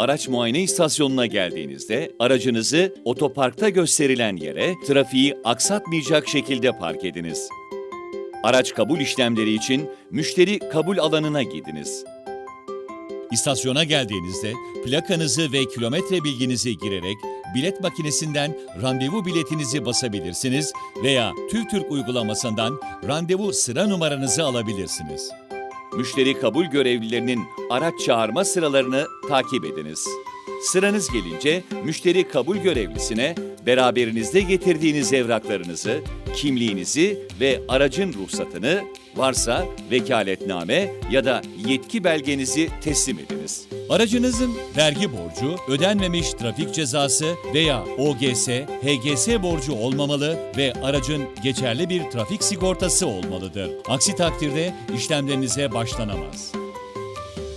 Araç muayene istasyonuna geldiğinizde aracınızı otoparkta gösterilen yere trafiği aksatmayacak şekilde park ediniz. Araç kabul işlemleri için müşteri kabul alanına gidiniz. İstasyona geldiğinizde plakanızı ve kilometre bilginizi girerek bilet makinesinden randevu biletinizi basabilirsiniz veya TÜVTÜRK uygulamasından randevu sıra numaranızı alabilirsiniz. Müşteri kabul görevlilerinin araç çağırma sıralarını takip ediniz. Sıranız gelince müşteri kabul görevlisine beraberinizde getirdiğiniz evraklarınızı, kimliğinizi ve aracın ruhsatını, varsa vekaletname ya da yetki belgenizi teslim ediniz. Aracınızın vergi borcu, ödenmemiş trafik cezası veya OGS, HGS borcu olmamalı ve aracın geçerli bir trafik sigortası olmalıdır. Aksi takdirde işlemlerinize başlanamaz.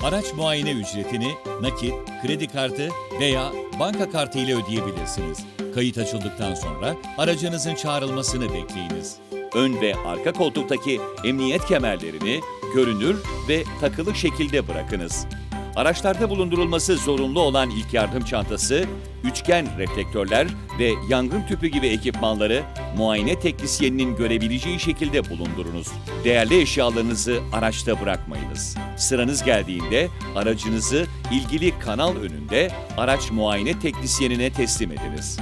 Araç muayene ücretini nakit, kredi kartı veya banka kartı ile ödeyebilirsiniz. Kayıt açıldıktan sonra aracınızın çağrılmasını bekleyiniz. Ön ve arka koltuktaki emniyet kemerlerini görünür ve takılı şekilde bırakınız. Araçlarda bulundurulması zorunlu olan ilk yardım çantası, üçgen reflektörler ve yangın tüpü gibi ekipmanları muayene teknisyeninin görebileceği şekilde bulundurunuz. Değerli eşyalarınızı araçta bırakmayınız. Sıranız geldiğinde aracınızı ilgili kanal önünde araç muayene teknisyenine teslim ediniz.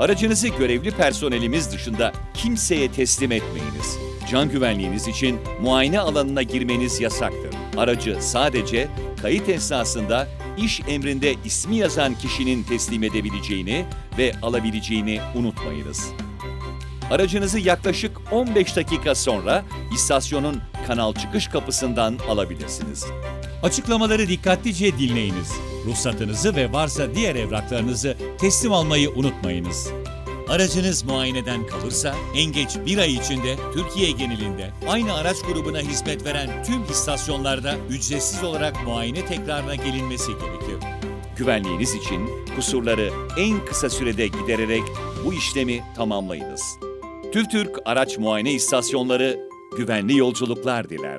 Aracınızı görevli personelimiz dışında kimseye teslim etmeyiniz. Can güvenliğiniz için muayene alanına girmeniz yasaktır. Aracı sadece kayıt esnasında iş emrinde ismi yazan kişinin teslim edebileceğini ve alabileceğini unutmayınız. Aracınızı yaklaşık 15 dakika sonra istasyonun kanal çıkış kapısından alabilirsiniz. Açıklamaları dikkatlice dinleyiniz. Ruhsatınızı ve varsa diğer evraklarınızı teslim almayı unutmayınız. Aracınız muayeneden kalırsa en geç bir ay içinde Türkiye genelinde aynı araç grubuna hizmet veren tüm istasyonlarda ücretsiz olarak muayene tekrarına gelinmesi gerekir. Güvenliğiniz için kusurları en kısa sürede gidererek bu işlemi tamamlayınız. TÜVTÜRK Araç Muayene İstasyonları güvenli yolculuklar diler.